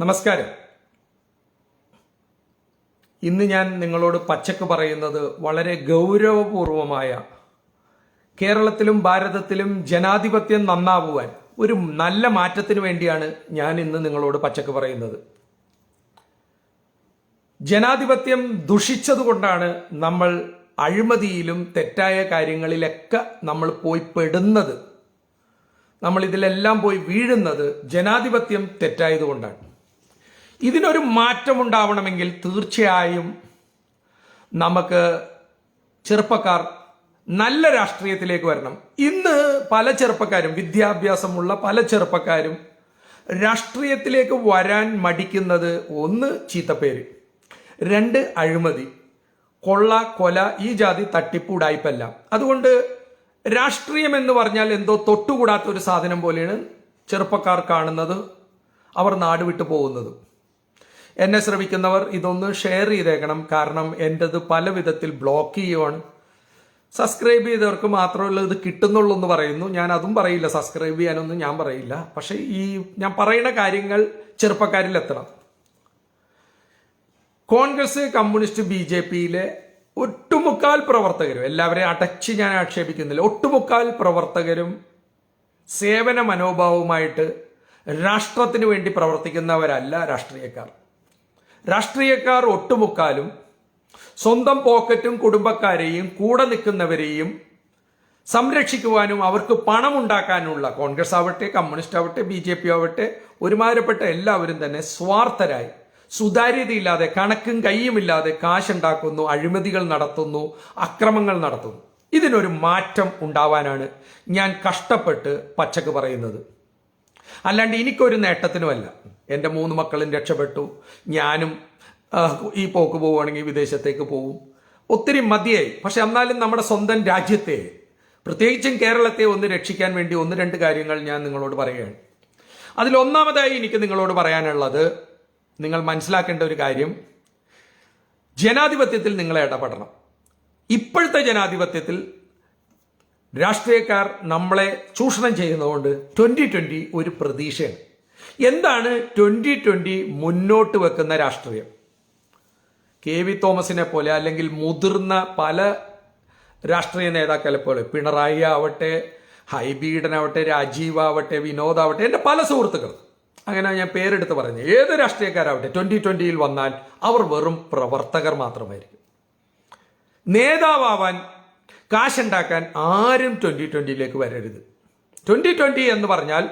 നമസ്കാരം. ഇന്ന് ഞാൻ നിങ്ങളോട് പച്ചക്ക് പറയുന്നത് വളരെ ഗൗരവപൂർവമായ കേരളത്തിലും ഭാരതത്തിലും ജനാധിപത്യം നന്നാവുവാൻ ഒരു നല്ല മാറ്റത്തിന് വേണ്ടിയാണ് ഞാൻ ഇന്ന് നിങ്ങളോട് പച്ചക്ക് പറയുന്നത്. ജനാധിപത്യം ദുഷിച്ചതുകൊണ്ടാണ് നമ്മൾ അഴിമതിയിലും തെറ്റായ കാര്യങ്ങളിലൊക്കെ നമ്മൾ പോയി പെടുന്നത്. നമ്മൾ ഇതിലെല്ലാം പോയി വീഴുന്നത് ജനാധിപത്യം തെറ്റായതുകൊണ്ടാണ്. ഇതിനൊരു മാറ്റമുണ്ടാവണമെങ്കിൽ തീർച്ചയായും നമുക്ക് ചെറുപ്പക്കാർ നല്ല രാഷ്ട്രീയത്തിലേക്ക് വരണം. ഇന്ന് പല ചെറുപ്പക്കാരും വിദ്യാഭ്യാസമുള്ള പല ചെറുപ്പക്കാരും രാഷ്ട്രീയത്തിലേക്ക് വരാൻ മടിക്കുന്നത് ഒന്ന് ചീത്തപ്പേര് രണ്ട് അഴിമതി കൊള്ള കൊല ഈ ജാതി തട്ടിപ്പ് ഉടായ്പല്ല അതുകൊണ്ട് രാഷ്ട്രീയം എന്ന് പറഞ്ഞാൽ എന്തോ തൊട്ടുകൂടാത്ത ഒരു സാധനം പോലെയാണ് ചെറുപ്പക്കാർ കാണുന്നത് അവർ നാട് വിട്ടു പോകുന്നതും. എന്നെ ശ്രമിക്കുന്നവർ ഇതൊന്ന് ഷെയർ ചെയ്തേക്കണം. കാരണം എന്റെത് പല വിധത്തിൽ ബ്ലോക്ക് ചെയ്യുവാണ്. സബ്സ്ക്രൈബ് ചെയ്തവർക്ക് മാത്രമല്ല ഇത് കിട്ടുന്നുള്ളൂ എന്ന് പറയുന്നു. ഞാൻ അതും പറയില്ല. സബ്സ്ക്രൈബ് ചെയ്യാനൊന്നും ഞാൻ പറയില്ല. പക്ഷേ ഈ ഞാൻ പറയുന്ന കാര്യങ്ങൾ ചെറുപ്പക്കാരിൽ എത്തണം. കോൺഗ്രസ് കമ്മ്യൂണിസ്റ്റ് ബി ജെ പിയിലെ ഒട്ടുമുക്കാൽ പ്രവർത്തകരും എല്ലാവരെയും അടച്ച് ഞാൻ ആക്ഷേപിക്കുന്നില്ല. ഒട്ടുമുക്കാൽ പ്രവർത്തകരും സേവന മനോഭാവവുമായിട്ട് രാഷ്ട്രത്തിന് വേണ്ടി പ്രവർത്തിക്കുന്നവരല്ല രാഷ്ട്രീയക്കാർ. രാഷ്ട്രീയക്കാർ ഒട്ടുമുക്കാലും സ്വന്തം പോക്കറ്റും കുടുംബക്കാരെയും കൂടെ നിൽക്കുന്നവരെയും സംരക്ഷിക്കുവാനും അവർക്ക് പണം ഉണ്ടാക്കാനുള്ള കോൺഗ്രസ് ആവട്ടെ കമ്മ്യൂണിസ്റ്റ് ആവട്ടെ ബി ജെ പി ആവട്ടെ ഒരുമാതിരിപ്പെട്ട എല്ലാവരും തന്നെ സ്വാർത്ഥരായി സുതാര്യതയില്ലാതെ കണക്കും കയ്യുമില്ലാതെ കാശുണ്ടാക്കുന്നു അഴിമതികൾ നടത്തുന്നു അക്രമങ്ങൾ നടത്തുന്നു. ഇതിനൊരു മാറ്റം ഉണ്ടാവാനാണ് ഞാൻ കഷ്ടപ്പെട്ട് പച്ചക്ക് പറയുന്നത്. അല്ലാണ്ട് എനിക്കൊരു നേട്ടത്തിനുമല്ല. എന്റെ മൂന്ന് മക്കളും രക്ഷപ്പെട്ടു. ഞാനും ഈ പോക്ക് പോവുകയാണെങ്കിൽ വിദേശത്തേക്ക് പോവും. ഒത്തിരി മതിയായി. പക്ഷെ എന്നാലും നമ്മുടെ സ്വന്തം രാജ്യത്തെ പ്രത്യേകിച്ചും കേരളത്തെ ഒന്ന് രക്ഷിക്കാൻ വേണ്ടി ഒന്ന് രണ്ട് കാര്യങ്ങൾ ഞാൻ നിങ്ങളോട് പറയുകയാണ്. അതിലൊന്നാമതായി എനിക്ക് നിങ്ങളോട് പറയാനുള്ളത് നിങ്ങൾ മനസ്സിലാക്കേണ്ട ഒരു കാര്യം. ജനാധിപത്യത്തിൽ നിങ്ങൾ ഇടപെടണം. ഇപ്പോഴത്തെ ജനാധിപത്യത്തിൽ രാഷ്ട്രീയക്കാർ നമ്മളെ ചൂഷണം ചെയ്യുന്നതുകൊണ്ട് ട്വന്റി ട്വന്റി ഒരു പ്രതീക്ഷയാണ്. എന്താണ് ട്വന്റി ട്വന്റി മുന്നോട്ട് വെക്കുന്ന രാഷ്ട്രീയം? കെ വി തോമസിനെ പോലെ അല്ലെങ്കിൽ മുതിർന്ന പല രാഷ്ട്രീയ നേതാക്കളെ പോലെ പിണറായി ആവട്ടെ ഹൈബീഡനാവട്ടെ രാജീവ് ആവട്ടെ വിനോദ് ആവട്ടെ എന്റെ പല സുഹൃത്തുക്കൾ അങ്ങനെ ഞാൻ പേരെടുത്ത് പറഞ്ഞു ഏത് രാഷ്ട്രീയക്കാരാവട്ടെ ട്വന്റി ട്വന്റിയിൽ വന്നാൽ അവർ വെറും പ്രവർത്തകർ മാത്രമായിരിക്കും. നേതാവാൻ കാശുണ്ടാക്കാൻ ആരും ട്വന്റി ട്വന്റിയിലേക്ക് വരരുത്. ട്വന്റി ട്വന്റി എന്ന് പറഞ്ഞാൽ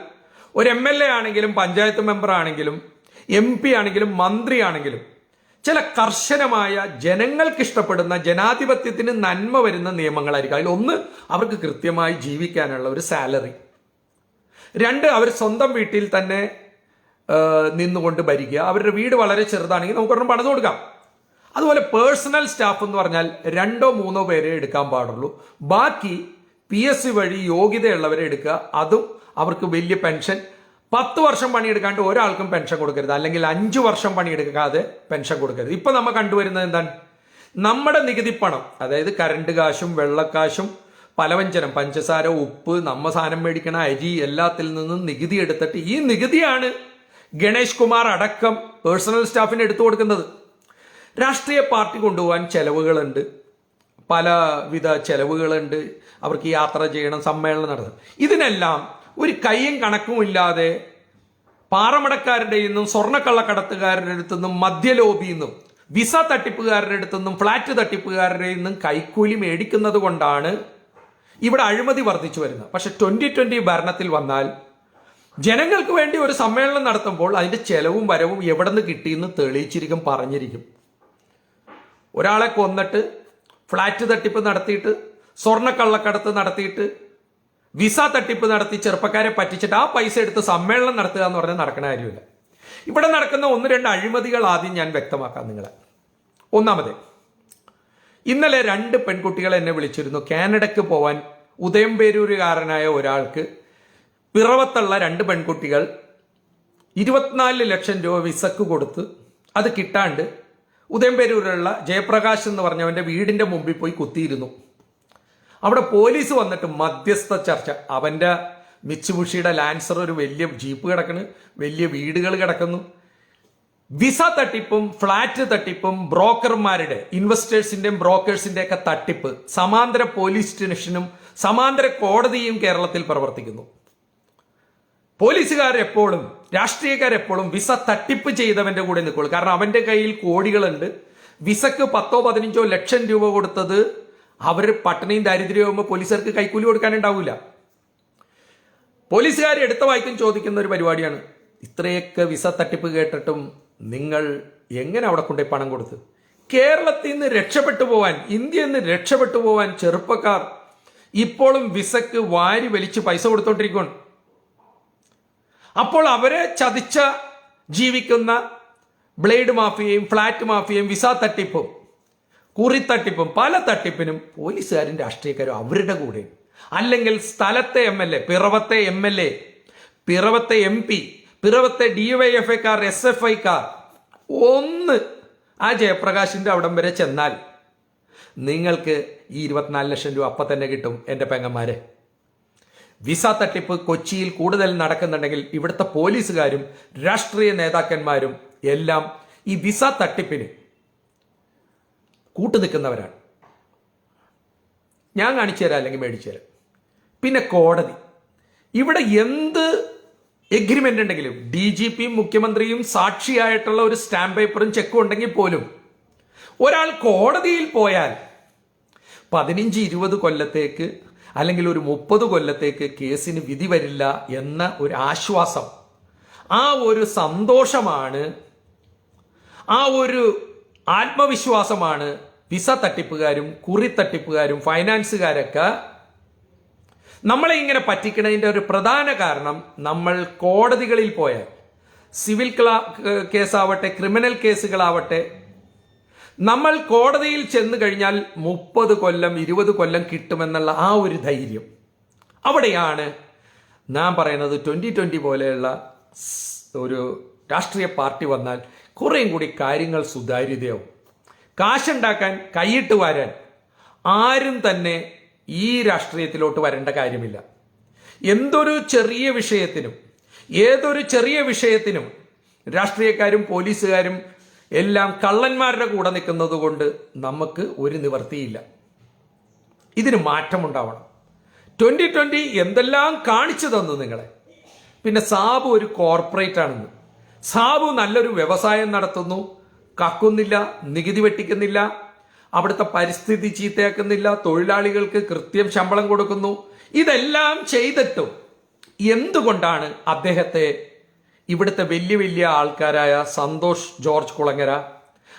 ഒരു എം എൽ എ ആണെങ്കിലും പഞ്ചായത്ത് മെമ്പർ ആണെങ്കിലും എം പി ആണെങ്കിലും മന്ത്രി ആണെങ്കിലും ചില കർശനമായ ജനങ്ങൾക്ക് ഇഷ്ടപ്പെടുന്ന ജനാധിപത്യത്തിന് നന്മ വരുന്ന നിയമങ്ങളായിരിക്കും. അതിൽ ഒന്ന് അവർക്ക് കൃത്യമായി ജീവിക്കാനുള്ള ഒരു സാലറി. രണ്ട് അവർ സ്വന്തം വീട്ടിൽ തന്നെ നിന്നുകൊണ്ട് ഭരിക്കുക. അവരുടെ വീട് വളരെ ചെറുതാണെങ്കിൽ നമുക്ക് ഒരെണ്ണം പണിത് കൊടുക്കാം. അതുപോലെ പേഴ്സണൽ സ്റ്റാഫ് എന്ന് പറഞ്ഞാൽ രണ്ടോ മൂന്നോ പേരെ എടുക്കാൻ പാടുള്ളൂ. ബാക്കി പി എസ് സി വഴി യോഗ്യതയുള്ളവരെ എടുക്കുക. അതും അവർക്ക് വലിയ പെൻഷൻ. പത്ത് വർഷം പണിയെടുക്കാണ്ട് ഒരാൾക്കും പെൻഷൻ കൊടുക്കരുത്. അല്ലെങ്കിൽ അഞ്ചു വർഷം പണിയെടുക്കാതെ പെൻഷൻ കൊടുക്കരുത്. ഇപ്പൊ നമ്മൾ കണ്ടുവരുന്നത് എന്താണ്? നമ്മുടെ നികുതി പണം അതായത് കറണ്ട് കാശും വെള്ളക്കാശും പലവ്യഞ്ജനം പഞ്ചസാര ഉപ്പ് നമ്മ സാധനം മേടിക്കണ അരി എല്ലാത്തിൽ നിന്നും നികുതി എടുത്തിട്ട് ഈ നികുതിയാണ് ഗണേഷ് കുമാർ അടക്കം പേഴ്സണൽ സ്റ്റാഫിന് എടുത്തു കൊടുക്കുന്നത്. രാഷ്ട്രീയ പാർട്ടി കൊണ്ടുപോകാൻ ചെലവുകളുണ്ട്. പലവിധ ചെലവുകളുണ്ട്. അവർക്ക് യാത്ര ചെയ്യണം സമ്മേളനം നടത്തണം ഇതിനെല്ലാം ഒരു കയ്യും കണക്കും ഇല്ലാതെ പാറമടക്കാരുടെ നിന്നും സ്വർണക്കള്ളക്കടത്തുകാരുടെ അടുത്തുനിന്നും മദ്യലോബിയിൽ നിന്നും വിസ തട്ടിപ്പുകാരുടെ അടുത്തുനിന്നും ഫ്ലാറ്റ് തട്ടിപ്പുകാരുടെ നിന്നും കൈക്കൂലി മേടിക്കുന്നത് കൊണ്ടാണ് ഇവിടെ അഴിമതി വർദ്ധിച്ചു വരുന്നത്. പക്ഷെ ട്വന്റി ട്വന്റി ഭരണത്തിൽ വന്നാൽ ജനങ്ങൾക്ക് വേണ്ടി ഒരു സമ്മേളനം നടത്തുമ്പോൾ അതിന്റെ ചെലവും വരവും എവിടെ നിന്ന് കിട്ടിയെന്ന് തെളിയിച്ചിരിക്കും പറഞ്ഞിരിക്കും. ഒരാളെ കൊന്നിട്ട് ഫ്ലാറ്റ് തട്ടിപ്പ് നടത്തിയിട്ട് സ്വർണക്കള്ളക്കടത്ത് നടത്തിയിട്ട് വിസ തട്ടിപ്പ് നടത്തി ചെറുപ്പക്കാരെ പറ്റിച്ചിട്ട് ആ പൈസ എടുത്ത് സമ്മേളനം നടത്തുക എന്ന് പറഞ്ഞാൽ നടക്കുന്ന കാര്യമില്ല. ഇവിടെ നടക്കുന്ന ഒന്ന് രണ്ട് അഴിമതികൾ ആദ്യം ഞാൻ വ്യക്തമാക്കാം നിങ്ങളെ. ഒന്നാമത് ഇന്നലെ രണ്ട് പെൺകുട്ടികൾ എന്നെ വിളിച്ചിരുന്നു. കാനഡയ്ക്ക് പോവാൻ ഉദയംപേരൂരുകാരനായ ഒരാൾക്ക് പിറവത്തുള്ള രണ്ട് പെൺകുട്ടികൾ ഇരുപത്തിനാല് ലക്ഷം രൂപ വിസക്ക് കൊടുത്ത് അത് കിട്ടാണ്ട് ഉദയംപേരൂരിലുള്ള ജയപ്രകാശ് എന്ന് പറഞ്ഞവന്റെ വീടിന്റെ മുമ്പിൽ പോയി കുത്തിയിരുന്നു. അവിടെ പോലീസ് വന്നിട്ട് മധ്യസ്ഥ ചർച്ച. അവന്റെ മിച്ചുബുഷിയുടെ ലാൻസർ ഒരു വലിയ ജീപ്പ് കിടക്കണ്. വലിയ വീടുകൾ കിടക്കുന്നു. വിസ തട്ടിപ്പും ഫ്ളാറ്റ് തട്ടിപ്പും ബ്രോക്കർമാരുടെ ഇൻവെസ്റ്റേഴ്സിന്റെയും ബ്രോക്കേഴ്സിന്റെ ഒക്കെ തട്ടിപ്പ് സമാന്തര പോലീസ് സ്റ്റേഷനും സമാന്തര കോടതിയും കേരളത്തിൽ പ്രവർത്തിക്കുന്നു. പോലീസുകാരെപ്പോഴും രാഷ്ട്രീയക്കാരെപ്പോഴും വിസ തട്ടിപ്പ് ചെയ്തവന്റെ കൂടെ നിൽക്കുള്ളൂ. കാരണം അവന്റെ കയ്യിൽ കോടികളുണ്ട്. വിസക്ക് പത്തോ പതിനഞ്ചോ ലക്ഷം രൂപ കൊടുത്തത് അവർ പട്ടണയും ദാരിദ്ര്യമാകുമ്പോൾ പോലീസുകാർക്ക് കൈക്കൂലി കൊടുക്കാനുണ്ടാവില്ല പോലീസുകാർ എടുത്ത വായിക്കും ചോദിക്കുന്ന ഒരു പരിപാടിയാണ്. ഇത്രയൊക്കെ വിസ തട്ടിപ്പ് കേട്ടിട്ടും നിങ്ങൾ എങ്ങനെ അവിടെ കൊണ്ടുപോയി പണം കൊടുത്ത്? കേരളത്തിൽ നിന്ന് രക്ഷപ്പെട്ടു പോവാൻ ഇന്ത്യയിൽ നിന്ന് രക്ഷപ്പെട്ടു പോവാൻ ചെറുപ്പക്കാർ ഇപ്പോഴും വിസക്ക് വാരി വലിച്ച് പൈസ കൊടുത്തോണ്ടിരിക്കുകയാണ് അപ്പോൾ അവരെ ചതിച്ച ജീവിക്കുന്ന ബ്ലേഡ് മാഫിയയും ഫ്ലാറ്റ് മാഫിയയും വിസ തട്ടിപ്പും കുറിത്തട്ടിപ്പും പല തട്ടിപ്പിനും പോലീസുകാരും രാഷ്ട്രീയക്കാരും അവരുടെ കൂടെ. അല്ലെങ്കിൽ സ്ഥലത്തെ എം എൽ എ പിറവത്തെ എം എൽ എ പിറവത്തെ എം പി പിറവത്തെ ഡി വൈ എഫ് ഐക്കാർ എസ് എഫ് ഐക്കാർ ഒന്ന് ആ ജയപ്രകാശിന്റെ അവിടം വരെ ചെന്നാൽ നിങ്ങൾക്ക് ഈ ഇരുപത്തിനാല് ലക്ഷം രൂപ അപ്പം തന്നെ കിട്ടും എന്റെ പെങ്ങന്മാരെ. വിസ തട്ടിപ്പ് കൊച്ചിയിൽ കൂടുതൽ നടക്കുന്നുണ്ടെങ്കിൽ ഇവിടുത്തെ പോലീസുകാരും രാഷ്ട്രീയ നേതാക്കന്മാരും എല്ലാം ഈ വിസ തട്ടിപ്പിന് കൂട്ടുനിൽക്കുന്നവരാണ് ഞാൻ കാണിച്ചു തരാം അല്ലെങ്കിൽ മേടിച്ചു തരാം. പിന്നെ കോടതി. ഇവിടെ എന്ത് എഗ്രിമെന്റ് ഉണ്ടെങ്കിലും ഡി ജി പിയും മുഖ്യമന്ത്രിയും സാക്ഷിയായിട്ടുള്ള ഒരു സ്റ്റാമ്പ് പേപ്പറും ചെക്കും ഉണ്ടെങ്കിൽ പോലും ഒരാൾ കോടതിയിൽ പോയാൽ പതിനഞ്ച് ഇരുപത് കൊല്ലത്തേക്ക് അല്ലെങ്കിൽ ഒരു മുപ്പത് കൊല്ലത്തേക്ക് കേസിന് വിധി വരില്ല എന്ന ഒരു ആശ്വാസം ആ ഒരു സന്തോഷമാണ് ആ ഒരു ആത്മവിശ്വാസമാണ് വിസ തട്ടിപ്പുകാരും കുറി തട്ടിപ്പുകാരും ഫൈനാൻസുകാരൊക്കെ നമ്മളെ ഇങ്ങനെ പറ്റിക്കുന്നതിന്റെ ഒരു പ്രധാന കാരണം നമ്മൾ കോടതികളിൽ പോയാൽ സിവിൽ ക്ലാ കേസാവട്ടെ ക്രിമിനൽ കേസുകളാവട്ടെ നമ്മൾ കോടതിയിൽ ചെന്നു കഴിഞ്ഞാൽ മുപ്പത് കൊല്ലം ഇരുപത് കൊല്ലം കിട്ടുമെന്നുള്ള ആ ഒരു ധൈര്യം. അവിടെയാണ് ഞാൻ പറയുന്നത് ട്വന്റി ട്വന്റി പോലെയുള്ള ഒരു രാഷ്ട്രീയ പാർട്ടി വന്നാൽ കുറേയും കൂടി കാര്യങ്ങൾ സുതാര്യതയാവും. കാശുണ്ടാക്കാൻ കൈയിട്ട് വരാൻ ആരും തന്നെ ഈ രാഷ്ട്രീയത്തിലോട്ട് വരേണ്ട കാര്യമില്ല. എന്തൊരു ചെറിയ വിഷയത്തിനും ഏതൊരു ചെറിയ വിഷയത്തിനും രാഷ്ട്രീയക്കാരും പോലീസുകാരും എല്ലാം കള്ളന്മാരുടെ കൂടെ നിൽക്കുന്നത് കൊണ്ട് നമുക്ക് ഒരു നിവർത്തിയില്ല ഇതിന് മാറ്റമുണ്ടാവണം. ട്വന്റി ട്വന്റി എന്തെല്ലാം കാണിച്ചു തന്നു നിങ്ങളെ? പിന്നെ സാബു ഒരു കോർപ്പറേറ്റ് ആണെന്ന് സാബു നല്ലൊരു വ്യവസായം നടത്തുന്നു. കക്കുന്നില്ല നികുതി വെട്ടിക്കുന്നില്ല അവിടുത്തെ പരിസ്ഥിതി ചീത്തയാക്കുന്നില്ല തൊഴിലാളികൾക്ക് കൃത്യം ശമ്പളം കൊടുക്കുന്നു. ഇതെല്ലാം ചെയ്തിട്ടും എന്തുകൊണ്ടാണ് അദ്ദേഹത്തെ ഇവിടുത്തെ വലിയ വലിയ ആൾക്കാരായ Santosh George Kulangara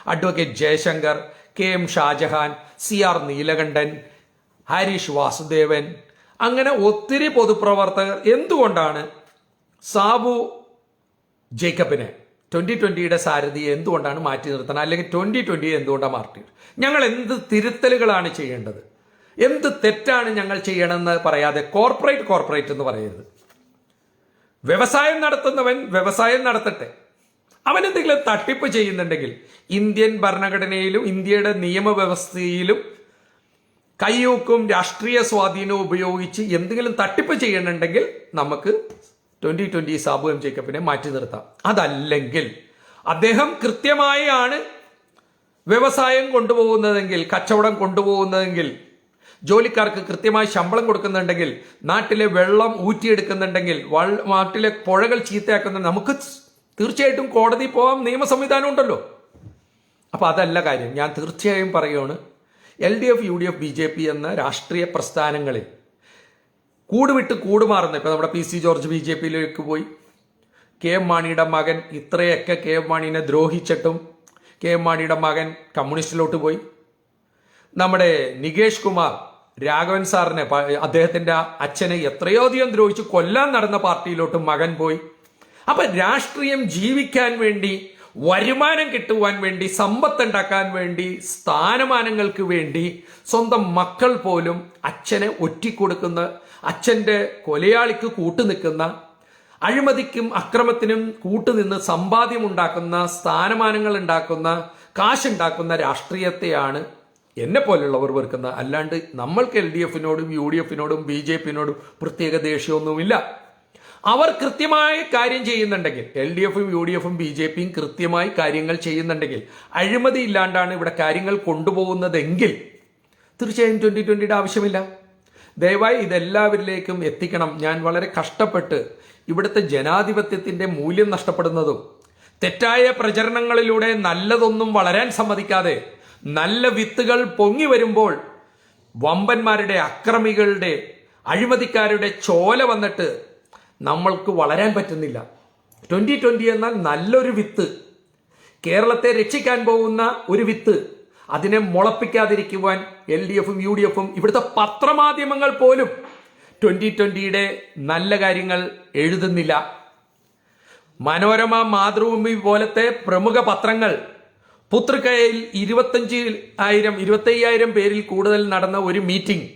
advocate Jayasankar K M Shajahan C R Neelakantan Harish Vasudevan അങ്ങനെ ഒത്തിരി പൊതുപ്രവർത്തകർ എന്തുകൊണ്ടാണ് സാബു ജേക്കബിനെ ട്വന്റി ട്വന്റിയുടെ സാരഥിയെ എന്തുകൊണ്ടാണ് മാറ്റി നിർത്തണം അല്ലെങ്കിൽ ട്വന്റി ട്വന്റിയെ എന്തുകൊണ്ടാണ് മാറ്റി ഞങ്ങൾ എന്ത് തിരുത്തലുകളാണ് ചെയ്യേണ്ടത്? എന്ത് തെറ്റാണ് ഞങ്ങൾ ചെയ്യണമെന്ന് പറയാതെ കോർപ്പറേറ്റ് കോർപ്പറേറ്റ് എന്ന് പറയരുത്. വ്യവസായം നടത്തുന്നവൻ വ്യവസായം നടത്തട്ടെ. അവൻ എന്തെങ്കിലും തട്ടിപ്പ് ചെയ്യുന്നുണ്ടെങ്കിൽ ഇന്ത്യൻ ഭരണഘടനയിലും ഇന്ത്യയുടെ നിയമവ്യവസ്ഥയിലും കയ്യൂക്കും രാഷ്ട്രീയ സ്വാധീനവും ഉപയോഗിച്ച് എന്തെങ്കിലും തട്ടിപ്പ് ചെയ്യണമെങ്കിൽ നമുക്ക് ട്വന്റി ട്വന്റി സാബു എം ജേക്കബിനെ മാറ്റി നിർത്താം. അതല്ലെങ്കിൽ അദ്ദേഹം കൃത്യമായാണ് വ്യവസായം കൊണ്ടുപോകുന്നതെങ്കിൽ കച്ചവടം കൊണ്ടുപോകുന്നതെങ്കിൽ ജോലിക്കാർക്ക് കൃത്യമായി ശമ്പളം കൊടുക്കുന്നുണ്ടെങ്കിൽ നാട്ടിലെ വെള്ളം ഊറ്റിയെടുക്കുന്നുണ്ടെങ്കിൽ നാട്ടിലെ പുഴകൾ ചീത്തയാക്കുന്ന നമുക്ക് തീർച്ചയായിട്ടും കോടതി പോകാം നിയമ സംവിധാനം ഉണ്ടല്ലോ. അപ്പോൾ അതല്ല കാര്യം. ഞാൻ തീർച്ചയായും പറയുകയാണ് L D F U D F B J P എന്ന രാഷ്ട്രീയ പ്രസ്ഥാനങ്ങളിൽ കൂട് വിട്ട് കൂട് മാറുന്നത് ഇപ്പൊ നമ്മുടെ P C George B J പിയിലേക്ക് പോയി. കെ എം മാണിയുടെ മകൻ ഇത്രയൊക്കെ കെ എം മാണിനെ ദ്രോഹിച്ചിട്ടും കെ എം മാണിയുടെ മകൻ കമ്മ്യൂണിസ്റ്റിലോട്ട് പോയി. നമ്മുടെ നികേഷ് കുമാർ രാഘവൻ സാറിനെ അദ്ദേഹത്തിന്റെ അച്ഛനെ എത്രയോ അധികം ദ്രോഹിച്ച്. കൊല്ലാൻ നടന്ന പാർട്ടിയിലോട്ട് മകൻ പോയി. അപ്പൊ രാഷ്ട്രീയം ജീവിക്കാൻ വേണ്ടി വരുമാനം കിട്ടുവാൻ വേണ്ടി സമ്പത്ത് ഉണ്ടാക്കാൻ വേണ്ടി സ്ഥാനമാനങ്ങൾക്ക് വേണ്ടി സ്വന്തം മക്കൾ പോലും അച്ഛനെ ഒറ്റിക്കൊടുക്കുന്ന അച്ഛന്റെ കൊലയാളിക്ക് കൂട്ടുനിൽക്കുന്ന അഴിമതിക്കും അക്രമത്തിനും കൂട്ടുനിന്ന് സമ്പാദ്യം ഉണ്ടാക്കുന്ന സ്ഥാനമാനങ്ങൾ ഉണ്ടാക്കുന്ന കാശുണ്ടാക്കുന്ന രാഷ്ട്രീയത്തെയാണ് എന്നെ പോലുള്ളവർ വെറുക്കുന്നത്. അല്ലാണ്ട് നമ്മൾക്ക് എൽ ഡി എഫിനോടും യു ഡി എഫിനോടും ബി ജെ പിന്നോടും പ്രത്യേക ദേഷ്യമൊന്നുമില്ല. അവർ കൃത്യമായ കാര്യം ചെയ്യുന്നുണ്ടെങ്കിൽ എൽ ഡി എഫും യു ഡി എഫും ബി ജെ പിയും കൃത്യമായി കാര്യങ്ങൾ ചെയ്യുന്നുണ്ടെങ്കിൽ അഴിമതി ഇല്ലാണ്ടാണ് ഇവിടെ കാര്യങ്ങൾ കൊണ്ടുപോകുന്നതെങ്കിൽ തീർച്ചയായും ട്വന്റി ട്വന്റിയുടെ ആവശ്യമില്ല. ദയവായി ഇതെല്ലാവരിലേക്കും എത്തിക്കണം. ഞാൻ വളരെ കഷ്ടപ്പെട്ട് ഇവിടുത്തെ ജനാധിപത്യത്തിന്റെ മൂല്യം നഷ്ടപ്പെടുന്നതും തെറ്റായ പ്രചരണങ്ങളിലൂടെ നല്ലതൊന്നും വളരാൻ സമ്മതിക്കാതെ നല്ല വിത്തുകൾ പൊങ്ങി വരുമ്പോൾ വമ്പന്മാരുടെ അക്രമികളുടെ അഴിമതിക്കാരുടെ ചോല വന്നിട്ട് നമ്മൾക്ക് വളരാൻ പറ്റുന്നില്ല. ട്വന്റി ട്വന്റി എന്നാൽ നല്ലൊരു വിത്ത്. കേരളത്തെ രക്ഷിക്കാൻ പോകുന്ന ഒരു വിത്ത്. അതിനെ മുളപ്പിക്കാതിരിക്കുവാൻ എൽ ഡി എഫും യു ഡി എഫും ഇവിടുത്തെ പത്രമാധ്യമങ്ങൾ പോലും ട്വന്റി ട്വന്റിയുടെ നല്ല കാര്യങ്ങൾ എഴുതുന്നില്ല. മനോരമ മാതൃഭൂമി പോലത്തെ പ്രമുഖ പത്രങ്ങൾ പുത്രക്കയയിൽ ഇരുപത്തഞ്ച് ആയിരം ഇരുപത്തയ്യായിരം പേരിൽ കൂടുതൽ നടന്ന ഒരു മീറ്റിംഗ്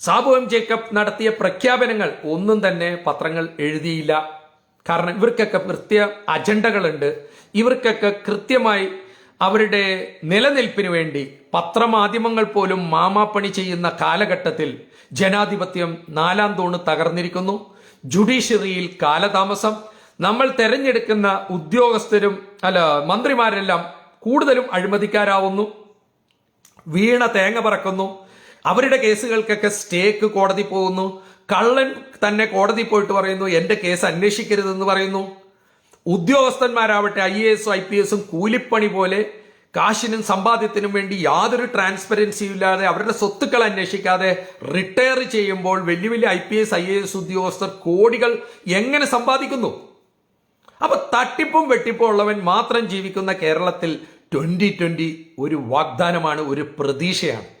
സാബു എം ജേക്കബ് നടത്തിയ പ്രഖ്യാപനങ്ങൾ ഒന്നും തന്നെ പത്രങ്ങൾ എഴുതിയില്ല. കാരണം ഇവർക്കൊക്കെ കൃത്യ അജണ്ടകളുണ്ട്. ഇവർക്കൊക്കെ കൃത്യമായി അവരുടെ നിലനിൽപ്പിന് വേണ്ടി പത്രമാധ്യമങ്ങൾ പോലും മാമാപ്പണി ചെയ്യുന്ന കാലഘട്ടത്തിൽ ജനാധിപത്യം നാലാം തൂണ് തകർന്നിരിക്കുന്നു. ജുഡീഷ്യറിയിൽ കാലതാമസം. നമ്മൾ തെരഞ്ഞെടുക്കുന്ന ഉദ്യോഗസ്ഥരും അല്ല മന്ത്രിമാരെല്ലാം കൂടുതലും അഴിമതിക്കാരാവുന്നു. വീണ തേങ്ങ പറക്കുന്നു. അവരുടെ കേസുകൾക്കൊക്കെ സ്റ്റേക്ക് കോടതി പോകുന്നു. കള്ളൻ തന്നെ കോടതി പോയിട്ട് പറയുന്നു എന്റെ കേസ് അന്വേഷിക്കരുതെന്ന് പറയുന്നു. ഉദ്യോഗസ്ഥന്മാരാവട്ടെ ഐ എ എസും ഐ പി എസും കൂലിപ്പണി പോലെ കാശിനും സമ്പാദ്യത്തിനും വേണ്ടി യാതൊരു ട്രാൻസ്പെറൻസിയും ഇല്ലാതെ അവരുടെ സ്വത്തുക്കൾ അന്വേഷിക്കാതെ റിട്ടയർ ചെയ്യുമ്പോൾ വലിയ വലിയ I P S I A S ഉദ്യോഗസ്ഥർ കോടികൾ എങ്ങനെ സമ്പാദിക്കുന്നു? അപ്പൊ തട്ടിപ്പും വെട്ടിപ്പും ഉള്ളവൻ മാത്രം ജീവിക്കുന്ന കേരളത്തിൽ ട്വന്റി ട്വന്റി ഒരു വാഗ്ദാനമാണ് ഒരു പ്രതീക്ഷയാണ്.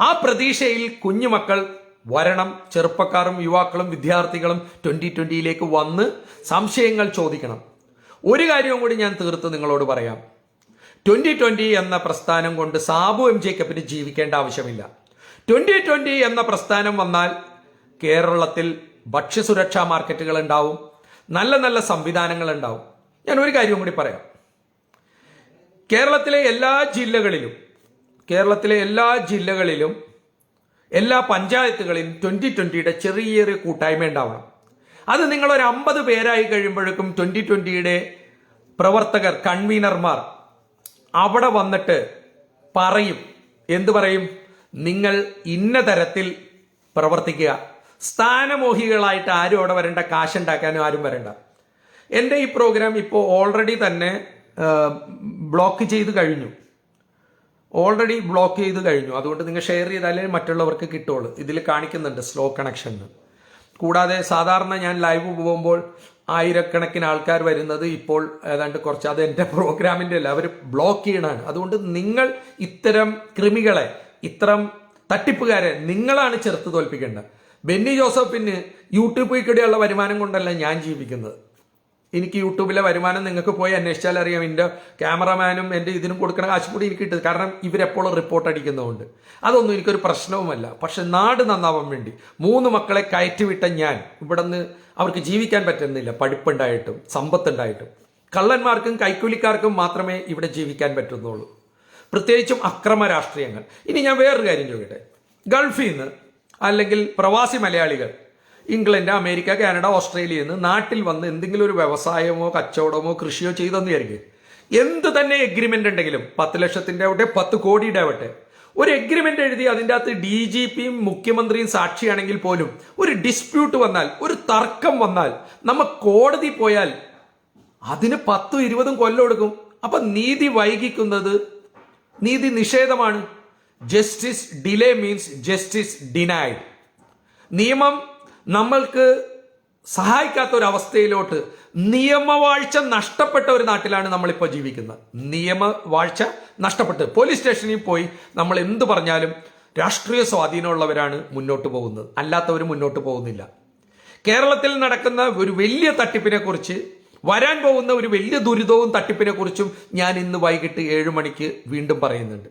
ആ പ്രതീക്ഷയിൽ കുഞ്ഞുമക്കൾ വരണം ചെറുപ്പക്കാരും യുവാക്കളും വിദ്യാർത്ഥികളും ട്വന്റി ട്വന്റിയിലേക്ക് വന്ന് സംശയങ്ങൾ ചോദിക്കണം. ഒരു കാര്യവും കൂടി ഞാൻ തീർത്ത് നിങ്ങളോട് പറയാം. ട്വന്റി ട്വന്റി എന്ന പ്രസ്ഥാനം കൊണ്ട് സാബു എം ജേക്കബിന് ജീവിക്കേണ്ട ആവശ്യമില്ല. ട്വന്റി ട്വന്റി എന്ന പ്രസ്ഥാനം വന്നാൽ കേരളത്തിൽ ഭക്ഷ്യസുരക്ഷാ മാർക്കറ്റുകൾ ഉണ്ടാവും നല്ല നല്ല സംവിധാനങ്ങൾ ഉണ്ടാവും. ഞാൻ ഒരു കാര്യം കൂടി പറയാം. കേരളത്തിലെ എല്ലാ ജില്ലകളിലും കേരളത്തിലെ എല്ലാ ജില്ലകളിലും എല്ലാ പഞ്ചായത്തുകളിലും ട്വന്റി ട്വന്റിയുടെ ചെറിയൊരു ചെറിയ കൂട്ടായ്മ ഉണ്ടാവണം. അത് നിങ്ങളൊരു അമ്പത് പേരായി കഴിയുമ്പോഴേക്കും ട്വന്റി ട്വന്റിയുടെ പ്രവർത്തകർ കൺവീനർമാർ അവിടെ വന്നിട്ട് പറയും. എന്തു പറയും? നിങ്ങൾ ഇന്ന തരത്തിൽ പ്രവർത്തിക്കുക. സ്ഥാനമോഹികളായിട്ട് ആരും അവിടെ വരണ്ട കാശുണ്ടാക്കാനും ആരും വരണ്ട. എന്റെ ഈ പ്രോഗ്രാം ഇപ്പോൾ ഓൾറെഡി തന്നെ ബ്ലോക്ക് ചെയ്ത് കഴിഞ്ഞു. ഓൾറെഡി ബ്ലോക്ക് ചെയ്ത് കഴിഞ്ഞു. അതുകൊണ്ട് നിങ്ങൾ ഷെയർ ചെയ്താലേ മറ്റുള്ളവർക്ക് കിട്ടുള്ളൂ. ഇതിൽ കാണിക്കുന്നുണ്ട് സ്ലോ കണക്ഷൻ കൂടാതെ സാധാരണ ഞാൻ ലൈവ് പോകുമ്പോൾ ആയിരക്കണക്കിന് ആൾക്കാർ വരുന്നത് ഇപ്പോൾ ഏതാണ്ട് കുറച്ച് അത് എന്റെ പ്രോഗ്രാമിന്റെ അല്ല. അവർ ബ്ലോക്ക് ചെയ്യണാണ് അതുകൊണ്ട് നിങ്ങൾ ഇത്തരം കൃമികളെ ഇത്തരം തട്ടിപ്പുകാരെ നിങ്ങളാണ് ചെറുത്ത് തോൽപ്പിക്കേണ്ടത്. ബെന്നി ജോസഫിന് യൂട്യൂബിൽ കൂടെയുള്ള വരുമാനം കൊണ്ടല്ല ഞാൻ ജീവിക്കുന്നത്. എനിക്ക് യൂട്യൂബിലെ വരുമാനം നിങ്ങൾക്ക് പോയി അന്വേഷിച്ചാൽ അറിയാം. എന്റെ ക്യാമറമാനും എന്റെ ഇതിനും കൊടുക്കണ കാശ് കൂടി എനിക്ക് കിട്ടും. കാരണം ഇവരെപ്പോഴും റിപ്പോർട്ട് അടിക്കുന്നതുകൊണ്ട്. അതൊന്നും എനിക്കൊരു പ്രശ്നവുമല്ല. പക്ഷെ നാട് നന്നാവാൻ വേണ്ടി മൂന്ന് മക്കളെ കയറ്റിവിട്ട ഞാൻ ഇവിടെ നിന്ന് അവർക്ക് ജീവിക്കാൻ പറ്റുന്നില്ല. പഠിപ്പുണ്ടായിട്ടും സമ്പത്തുണ്ടായിട്ടും. കള്ളന്മാർക്കും കൈക്കൂലിക്കാർക്കും മാത്രമേ ഇവിടെ ജീവിക്കാൻ പറ്റുന്നുള്ളൂ. പ്രത്യേകിച്ചും അക്രമ രാഷ്ട്രീയങ്ങൾ. ഇനി ഞാൻ വേറൊരു കാര്യം ചോദിക്കട്ടെ. ഗൾഫിൽ നിന്ന് അല്ലെങ്കിൽ പ്രവാസി മലയാളികൾ ഇംഗ്ലണ്ട് അമേരിക്ക കാനഡ ഓസ്ട്രേലിയയിൽ നിന്ന് നാട്ടിൽ വന്ന് എന്തെങ്കിലും ഒരു വ്യവസായമോ കച്ചവടമോ കൃഷിയോ ചെയ്തെന്ന് വിചാരിക്കും. എന്ത് തന്നെ എഗ്രിമെന്റ് ഉണ്ടെങ്കിലും പത്ത് ലക്ഷത്തിന്റെ ആവട്ടെ പത്ത് കോടിയുടെ ആവട്ടെ ഒരു എഗ്രിമെന്റ് എഴുതി അതിന്റെ അകത്ത് ഡി ജി പിയും മുഖ്യമന്ത്രിയും സാക്ഷിയാണെങ്കിൽ പോലും ഒരു ഡിസ്പ്യൂട്ട് വന്നാൽ ഒരു തർക്കം വന്നാൽ നമ്മ കോടതി പോയാൽ അതിന് പത്തും ഇരുപതും കൊല്ലം എടുക്കും. അപ്പൊ നീതി വൈകിക്കുന്നത് നീതി നിഷേധമാണ്. Justice delay means justice denied നിയമം നമ്മൾക്ക് സഹായിക്കാത്ത ഒരു അവസ്ഥയിലോട്ട് നിയമവാഴ്ച നഷ്ടപ്പെട്ട ഒരു നാട്ടിലാണ് നമ്മളിപ്പോൾ ജീവിക്കുന്നത്. നിയമവാഴ്ച നഷ്ടപ്പെട്ട് പോലീസ് സ്റ്റേഷനിൽ പോയി നമ്മൾ എന്ത് പറഞ്ഞാലും രാഷ്ട്രീയ സ്വാധീനമുള്ളവരാണ് മുന്നോട്ട് പോകുന്നത്. അല്ലാത്തവർ മുന്നോട്ട് പോകുന്നില്ല. കേരളത്തിൽ നടക്കുന്ന ഒരു വലിയ തട്ടിപ്പിനെ കുറിച്ച് വരാൻ പോകുന്ന ഒരു വലിയ ദുരിതവും തട്ടിപ്പിനെ കുറിച്ചും ഞാൻ ഇന്ന് വൈകിട്ട് ഏഴ് മണിക്ക് വീണ്ടും പറയുന്നുണ്ട്.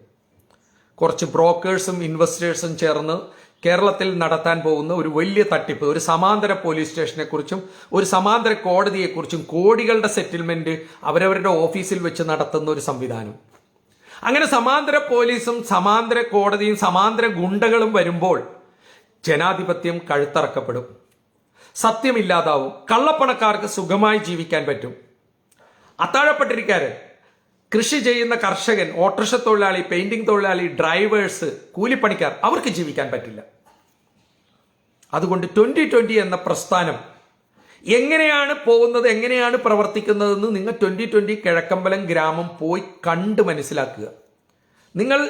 കുറച്ച് ബ്രോക്കേഴ്സും ഇൻവെസ്റ്റേഴ്സും ചേർന്ന് കേരളത്തിൽ നടത്താൻ പോകുന്ന ഒരു വലിയ തട്ടിപ്പ് ഒരു സമാന്തര പോലീസ് സ്റ്റേഷനെ കുറിച്ചും ഒരു സമാന്തര കോടതിയെക്കുറിച്ചും കോടികളുടെ സെറ്റിൽമെന്റ് അവരവരുടെ ഓഫീസിൽ വെച്ച് നടത്തുന്ന ഒരു സംവിധാനം. അങ്ങനെ സമാന്തര പോലീസും സമാന്തര കോടതിയും സമാന്തര ഗുണ്ടകളും വരുമ്പോൾ ജനാധിപത്യം കഴുത്തറക്കപ്പെടും. സത്യമില്ലാതാവും. കള്ളപ്പണക്കാർക്ക് സുഖമായി ജീവിക്കാൻ പറ്റും. അത്താഴപ്പെട്ടിരിക്കാരൻ കൃഷി ചെയ്യുന്ന കർഷകൻ ഓട്ടോറിക്ഷ തൊഴിലാളി പെയിന്റിംഗ് തൊഴിലാളി ഡ്രൈവേഴ്സ് കൂലിപ്പണിക്കാർ അവർക്ക് ജീവിക്കാൻ പറ്റില്ല. അതുകൊണ്ട് ട്വന്റി ട്വന്റി എന്ന പ്രസ്ഥാനം എങ്ങനെയാണ് പോകുന്നത് എങ്ങനെയാണ് പ്രവർത്തിക്കുന്നതെന്ന് നിങ്ങൾ ട്വന്റി ട്വന്റി കിഴക്കമ്പലം ഗ്രാമം പോയി കണ്ട് മനസ്സിലാക്കുക. നിങ്ങൾ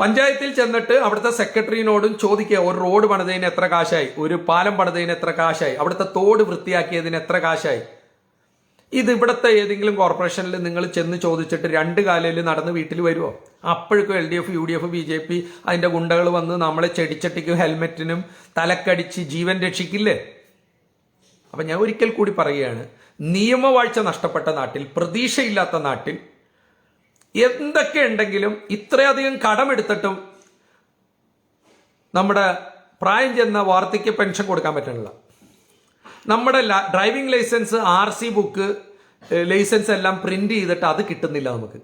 പഞ്ചായത്തിൽ ചെന്നിട്ട് അവിടുത്തെ സെക്രട്ടറിനോടും ചോദിക്കുക ഒരു റോഡ് പണിതതിന് എത്ര കാശായി? ഒരു പാലം പണിതതിന് എത്ര കാശായി? അവിടുത്തെ തോട് വൃത്തിയാക്കിയതിന് എത്ര കാശായി? ഇത് ഇവിടുത്തെ ഏതെങ്കിലും കോർപ്പറേഷനിൽ നിങ്ങൾ ചെന്ന് ചോദിച്ചിട്ട് രണ്ട് കാലയിൽ നടന്ന് വീട്ടിൽ വരുമോ അപ്പോഴേക്കും L D F U D F B J P അതിന്റെ ഗുണ്ടകൾ വന്ന് നമ്മളെ ചെടിച്ചട്ടിക്കും ഹെൽമെറ്റിനും തലക്കടിച്ച് ജീവൻ രക്ഷിക്കില്ലേ? അപ്പം ഞാൻ ഒരിക്കൽ കൂടി പറയുകയാണ് നിയമവാഴ്ച നഷ്ടപ്പെട്ട നാട്ടിൽ പ്രതീക്ഷയില്ലാത്ത നാട്ടിൽ എന്തൊക്കെ ഉണ്ടെങ്കിലും ഇത്രയധികം കടമെടുത്തിട്ടും നമ്മുടെ പ്രായം ചെന്ന വാർദ്ധക്യ പെൻഷൻ കൊടുക്കാൻ പറ്റണില്ല. നമ്മുടെ driving licence R C book licence എല്ലാം പ്രിന്റ് ചെയ്തിട്ട് അത് കിട്ടുന്നില്ല നമുക്ക്.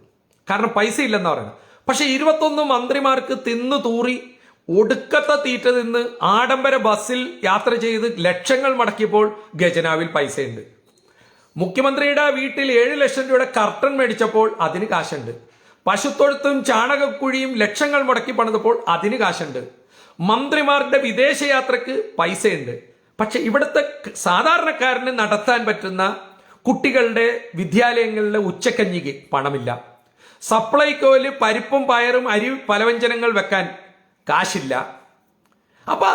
കാരണം പൈസ ഇല്ലെന്ന് പറയുന്നത്. പക്ഷേ ഇരുപത്തൊന്ന് മന്ത്രിമാർക്ക് തിന്നു തൂറി ഒടുക്കത്തെ തീറ്റ നിന്ന് ആഡംബര ബസ്സിൽ യാത്ര ചെയ്ത് ലക്ഷങ്ങൾ മടക്കിയപ്പോൾ ഖജനാവിൽ പൈസയുണ്ട്. മുഖ്യമന്ത്രിയുടെ വീട്ടിൽ ഏഴ് ലക്ഷം രൂപയുടെ കർട്ടൻ മേടിച്ചപ്പോൾ അതിന് കാശുണ്ട്. പശുത്തൊഴുത്തും ചാണകക്കുഴിയും ലക്ഷങ്ങൾ മുടക്കി പണിതപ്പോൾ അതിന് കാശുണ്ട്. മന്ത്രിമാരുടെ വിദേശയാത്രക്ക് പൈസയുണ്ട്. പക്ഷെ ഇവിടുത്തെ സാധാരണക്കാരന് നടത്താൻ പറ്റുന്ന കുട്ടികളുടെ വിദ്യാലയങ്ങളിലെ ഉച്ചക്കഞ്ഞിക്ക് പണമില്ല. സപ്ലൈകോയിൽ പരിപ്പും പയറും അരി പലവ്യഞ്ജനങ്ങൾ വെക്കാൻ കാശില്ല. അപ്പൊ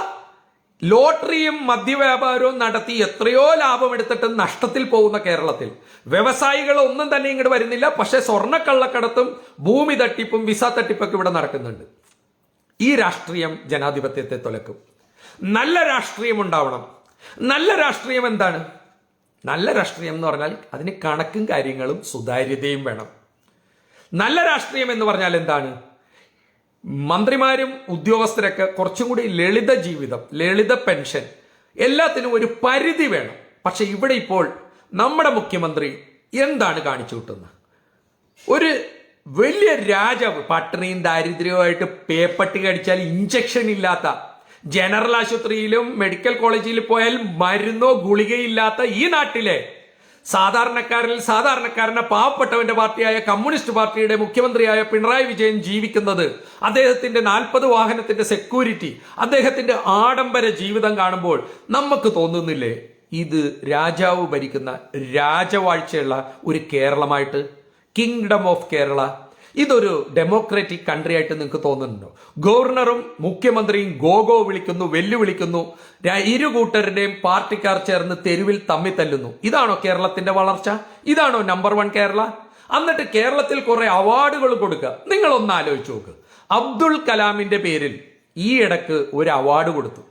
ലോട്ടറിയും മദ്യവ്യാപാരവും നടത്തി എത്രയോ ലാഭം എടുത്തിട്ട് നഷ്ടത്തിൽ പോകുന്ന കേരളത്തിൽ. വ്യവസായികൾ ഒന്നും തന്നെ ഇങ്ങോട്ട് വരുന്നില്ല. പക്ഷെ സ്വർണക്കള്ളക്കടത്തും ഭൂമി തട്ടിപ്പും വിസ തട്ടിപ്പൊക്കെ ഇവിടെ നടക്കുന്നുണ്ട്. ഈ രാഷ്ട്രീയം ജനാധിപത്യത്തെ തുലക്കും. നല്ല രാഷ്ട്രീയം ഉണ്ടാവണം. നല്ല രാഷ്ട്രീയം എന്താണ്? നല്ല രാഷ്ട്രീയം എന്ന് പറഞ്ഞാൽ അതിന് കണക്കും കാര്യങ്ങളും സുതാര്യതയും വേണം. നല്ല രാഷ്ട്രീയം എന്ന് പറഞ്ഞാൽ എന്താണ്? മന്ത്രിമാരും ഉദ്യോഗസ്ഥരൊക്കെ കുറച്ചും കൂടി ലളിത ജീവിതം ലളിത പെൻഷൻ എല്ലാത്തിനും ഒരു പരിധി വേണം. പക്ഷെ ഇവിടെ ഇപ്പോൾ നമ്മുടെ മുഖ്യമന്ത്രി എന്താണ് കാണിച്ചു കിട്ടുന്നത്? ഒരു വലിയ രാജാവ് പട്ടിണിയും ദാരിദ്ര്യവുമായിട്ട് പേപ്പട്ടി കടിച്ചാൽ ഇഞ്ചക്ഷൻ ഇല്ലാത്ത ജനറൽ ആശുപത്രിയിലും മെഡിക്കൽ കോളേജിൽ പോയാൽ മരുന്നോ ഗുളികയില്ലാത്ത ഈ നാട്ടിലെ സാധാരണക്കാരിൽ സാധാരണക്കാരനെ പാവപ്പെട്ടവന്റെ പാർട്ടിയായ കമ്മ്യൂണിസ്റ്റ് പാർട്ടിയുടെ മുഖ്യമന്ത്രിയായ പിണറായി വിജയൻ ജീവിക്കുന്നത് അദ്ദേഹത്തിന്റെ നാൽപ്പത് വാഹനത്തിന്റെ സെക്യൂരിറ്റി അദ്ദേഹത്തിന്റെ ആഡംബര ജീവിതം കാണുമ്പോൾ നമുക്ക് തോന്നുന്നില്ലേ ഇത് രാജാവ് ഭരിക്കുന്ന രാജവാഴ്ചയുള്ള ഒരു കേരളമായിട്ട്? കിങ്ഡം ഓഫ് കേരള ഇതൊരു ഡെമോക്രാറ്റിക് കൺട്രി ആയിട്ട് നിങ്ങൾക്ക് തോന്നുന്നുണ്ടോ? ഗവർണറും മുഖ്യമന്ത്രിയും ഗോഗോ വിളിക്കുന്നു വെല്ലുവിളിക്കുന്നു ഇരു കൂട്ടരുടെയും പാർട്ടിക്കാർ ചേർന്ന് തെരുവിൽ തമ്മി തല്ലുന്നു. ഇതാണോ കേരളത്തിന്റെ വളർച്ച? ഇതാണോ നമ്പർ വൺ കേരള? എന്നിട്ട് കേരളത്തിൽ കുറെ അവാർഡുകൾ കൊടുക്കുക. നിങ്ങൾ ഒന്ന് ആലോചിച്ച് നോക്ക്. അബ്ദുൾ കലാമിന്റെ പേരിൽ ഈ ഇടയ്ക്ക് ഒരു അവാർഡ് കൊടുത്തു.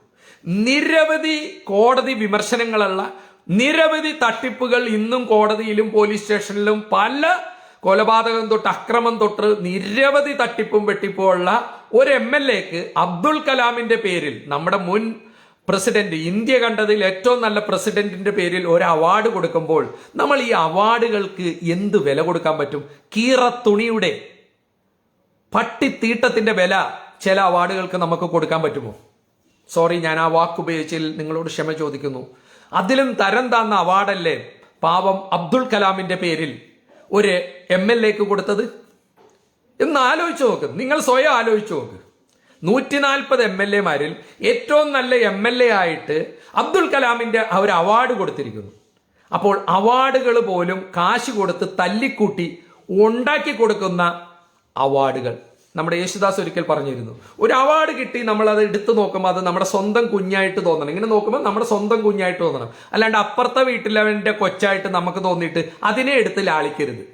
നിരവധി കോടതി വിമർശനങ്ങളുള്ള നിരവധി തട്ടിപ്പുകൾ ഇന്നും കോടതിയിലും പോലീസ് സ്റ്റേഷനിലും പല കൊലപാതകം തൊട്ട് അക്രമം തൊട്ട് നിരവധി തട്ടിപ്പും വെട്ടിപ്പുമുള്ള ഒരു എം എൽ എക്ക് അബ്ദുൾ കലാമിന്റെ പേരിൽ നമ്മുടെ മുൻ പ്രസിഡന്റ് ഇന്ത്യ കണ്ടതിൽ ഏറ്റവും നല്ല പ്രസിഡന്റിന്റെ പേരിൽ ഒരു അവാർഡ് കൊടുക്കുമ്പോൾ നമ്മൾ ഈ അവാർഡുകൾക്ക് എന്ത് വില കൊടുക്കാൻ പറ്റും? കീറത്തുണിയുടെ പട്ടിത്തീട്ടത്തിന്റെ വില ചില അവാർഡുകൾക്ക് നമുക്ക് കൊടുക്കാൻ പറ്റുമോ? സോറി ഞാൻ ആ വാക്ക് ഉപയോഗിച്ചതിൽ നിങ്ങളോട് ക്ഷമ ചോദിക്കുന്നു. അതിലും തരം താന്ന അവാർഡല്ലേ പാവം അബ്ദുൾ കലാമിന്റെ പേരിൽ ഒരു എം എൽ എക്ക് കൊടുത്തത്? എന്ന് ആലോചിച്ച് നോക്ക്. നിങ്ങൾ സ്വയം ആലോചിച്ച് നോക്ക്. നൂറ്റി നാൽപ്പത് എം എൽ എമാരിൽ ഏറ്റവും നല്ല എം എൽ എ ആയിട്ട് അബ്ദുൽ കലാമിന്റെ അവർ അവാർഡ് കൊടുത്തിരിക്കുന്നു. അപ്പോൾ അവാർഡുകൾ പോലും കാശ് കൊടുത്ത് തല്ലിക്കൂട്ടി ഉണ്ടാക്കി കൊടുക്കുന്ന അവാർഡുകൾ. നമ്മുടെ യേശുദാസ് ഒരിക്കൽ പറഞ്ഞിരുന്നു ഒരു അവാർഡ് കിട്ടി നമ്മൾ അത് എടുത്തു നോക്കുമ്പോൾ അത് നമ്മുടെ സ്വന്തം കുഞ്ഞായിട്ട് തോന്നണം. ഇങ്ങനെ നോക്കുമ്പോൾ നമ്മുടെ സ്വന്തം കുഞ്ഞായിട്ട് തോന്നണം. അല്ലാണ്ട് അപ്പുറത്തെ വീട്ടിലവന്റെ കൊച്ചായിട്ട് നമുക്ക് തോന്നിയിട്ട് അതിനെ എടുത്ത് ലാളിക്കരുത്.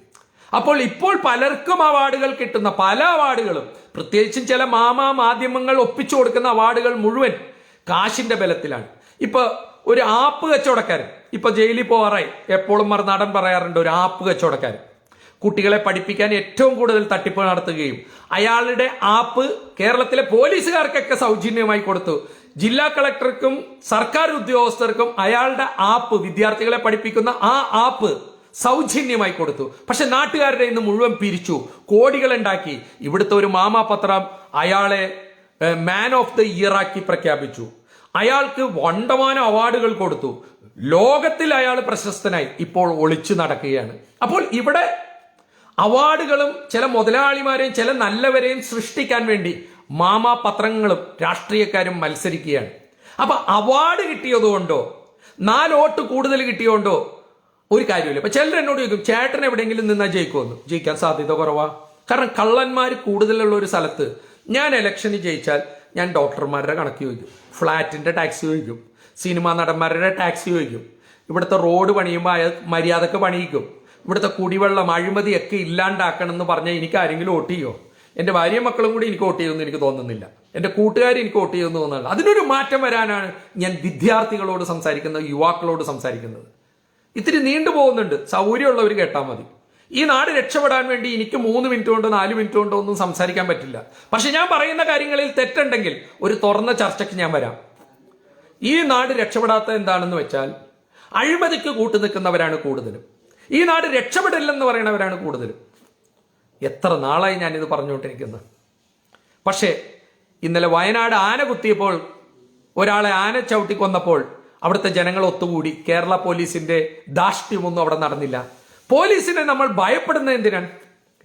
അപ്പോൾ ഇപ്പോൾ പലർക്കും അവാർഡുകൾ കിട്ടുന്ന പല അവാർഡുകളും പ്രത്യേകിച്ചും ചില മാമാ മാധ്യമങ്ങൾ ഒപ്പിച്ചു കൊടുക്കുന്ന അവാർഡുകൾ മുഴുവൻ കാശിന്റെ ബലത്തിലാണ്. ഇപ്പൊ ഒരു ആപ്പ് കച്ചവടക്കാരൻ ഇപ്പൊ ജയിലിൽ പോവാറായി എപ്പോഴും മറുനാടൻ നടൻ പറയാറുണ്ട് ഒരു ആപ്പ് കച്ചവടക്കാരൻ. കുട്ടികളെ പഠിപ്പിക്കാൻ ഏറ്റവും കൂടുതൽ തട്ടിപ്പ് നടത്തുകയും അയാളുടെ ആപ്പ് കേരളത്തിലെ പോലീസുകാർക്കൊക്കെ സൗജന്യമായി കൊടുത്തു. ജില്ലാ കളക്ടർക്കും സർക്കാർ ഉദ്യോഗസ്ഥർക്കും അയാളുടെ ആപ്പ് വിദ്യാർത്ഥികളെ പഠിപ്പിക്കുന്ന ആ ആപ്പ് സൗജന്യമായി കൊടുത്തു. പക്ഷെ നാട്ടുകാരുടെ ഇന്ന് മുഴുവൻ പിരിച്ചു കോടികൾ ഉണ്ടാക്കി ഇവിടുത്തെ ഒരു മാമാപത്രം അയാളെ മാൻ ഓഫ് ദ ഇയർ ആക്കി പ്രഖ്യാപിച്ചു. അയാൾക്ക് വണ്ടമാനം അവാർഡുകൾ കൊടുത്തു. ലോകത്തിൽ അയാൾ പ്രശസ്തനായി. ഇപ്പോൾ ഒളിച്ചു നടക്കുകയാണ്. അപ്പോൾ ഇവിടെ അവാർഡുകളും ചില മുതലാളിമാരെയും ചില നല്ലവരെയും സൃഷ്ടിക്കാൻ വേണ്ടി മാമാ പത്രങ്ങളും രാഷ്ട്രീയക്കാരും മത്സരിക്കുകയാണ്. അപ്പൊ അവാർഡ് കിട്ടിയതുകൊണ്ടോ നാല് വോട്ട് കൂടുതൽ കിട്ടിയതുകൊണ്ടോ ഒരു കാര്യമില്ല ഇപ്പൊ ചിലർ എന്നോട് ചോദിക്കും ചേട്ടൻ എവിടെയെങ്കിലും നിന്നാ ജയിക്കുമെന്ന്? ജയിക്കാൻ സാധ്യത കുറവാ. കാരണം കള്ളന്മാർ കൂടുതലുള്ള ഒരു സ്ഥലത്ത് ഞാൻ ഇലക്ഷന് ജയിച്ചാൽ ഞാൻ ഡോക്ടർമാരുടെ കണക്ക് ചോദിക്കും. ഫ്ലാറ്റിന്റെ ടാക്സ് ചോദിക്കും. സിനിമാ നടന്മാരുടെ ടാക്സ് ചോദിക്കും. ഇവിടുത്തെ റോഡ് പണിയുമ്പോൾ മര്യാദയ്ക്ക് പണിയിക്കും. ഇവിടുത്തെ കുടിവെള്ളം അഴിമതിയൊക്കെ ഇല്ലാണ്ടാക്കണം എന്ന് പറഞ്ഞാൽ എനിക്ക് ആരെങ്കിലും വോട്ട് ചെയ്യോ? എന്റെ ഭാര്യ മക്കളും കൂടി എനിക്ക് വോട്ട് ചെയ്യുമെന്ന് എനിക്ക് തോന്നുന്നില്ല. എന്റെ കൂട്ടുകാർ എനിക്ക് വോട്ട് ചെയ്യുമെന്ന് തോന്നുന്നില്ല. അതിനൊരു മാറ്റം വരാനാണ് ഞാൻ വിദ്യാർത്ഥികളോട് സംസാരിക്കുന്നത് യുവാക്കളോട് സംസാരിക്കുന്നത്. ഇത്തിരി നീണ്ടു പോകുന്നുണ്ട്. സൗകര്യമുള്ളവർ കേട്ടാൽ മതി. ഈ നാട് രക്ഷപ്പെടാൻ വേണ്ടി എനിക്ക് മൂന്ന് മിനിറ്റ് കൊണ്ടോ നാല് മിനിറ്റ് കൊണ്ടോ ഒന്നും സംസാരിക്കാൻ പറ്റില്ല. പക്ഷെ ഞാൻ പറയുന്ന കാര്യങ്ങളിൽ തെറ്റുണ്ടെങ്കിൽ ഒരു തുറന്ന ചർച്ചയ്ക്ക് ഞാൻ വരാം. ഈ നാട് രക്ഷപ്പെടാത്ത എന്താണെന്ന് വെച്ചാൽ അഴിമതിക്ക് കൂട്ടു നിൽക്കുന്നവരാണ് കൂടുതലും. ഈ നാട് രക്ഷപ്പെടില്ലെന്ന് പറയുന്നവരാണ് കൂടുതലും എത്ര നാളായി ഞാനിത് പറഞ്ഞുകൊണ്ടിരിക്കുന്നത്. പക്ഷേ ഇന്നലെ വയനാട് ആന കുത്തിയപ്പോൾ ഒരാളെ ആന ചവിട്ടി കൊന്നപ്പോൾ അവിടുത്തെ ജനങ്ങൾ ഒത്തുകൂടി. കേരള പോലീസിന്റെ ദാഷ്ട്യമൊന്നും അവിടെ നടന്നില്ല. പോലീസിനെ നമ്മൾ ഭയപ്പെടുന്ന എന്തിനാണ്?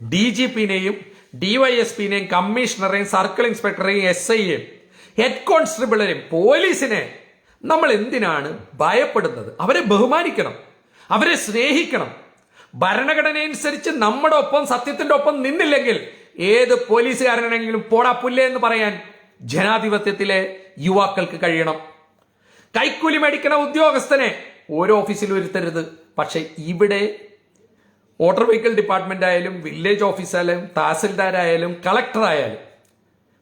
ഡി ജി പിന്നെയും ഡിവൈഎസ്പിനെയും കമ്മീഷണറെയും സർക്കിൾ ഇൻസ്പെക്ടറെയും എസ് ഐയെയും ഹെഡ് കോൺസ്റ്റബിളെയും പോലീസിനെ നമ്മൾ എന്തിനാണ് ഭയപ്പെടുന്നത്? അവരെ ബഹുമാനിക്കണം. അവരെ സ്നേഹിക്കണം. ഭരണഘടനയനുസരിച്ച് നമ്മുടെ ഒപ്പം സത്യത്തിന്റെ ഒപ്പം നിന്നില്ലെങ്കിൽ ഏത് പോലീസുകാരനാണെങ്കിലും പോടാ പുല്ലേ എന്ന് പറയാൻ ജനാധിപത്യത്തിലെ യുവാക്കൾക്ക് കഴിയണം. കൈക്കൂലി മേടിക്കണ ഉദ്യോഗസ്ഥനെ ഓരോ ഓഫീസിലും ഇരുത്തരുത്. പക്ഷെ ഇവിടെ മോട്ടോർ വെഹിക്കിൾ ഡിപ്പാർട്ട്മെന്റ് ആയാലും വില്ലേജ് ഓഫീസായാലും തഹസിൽദാരായാലും കളക്ടറായാലും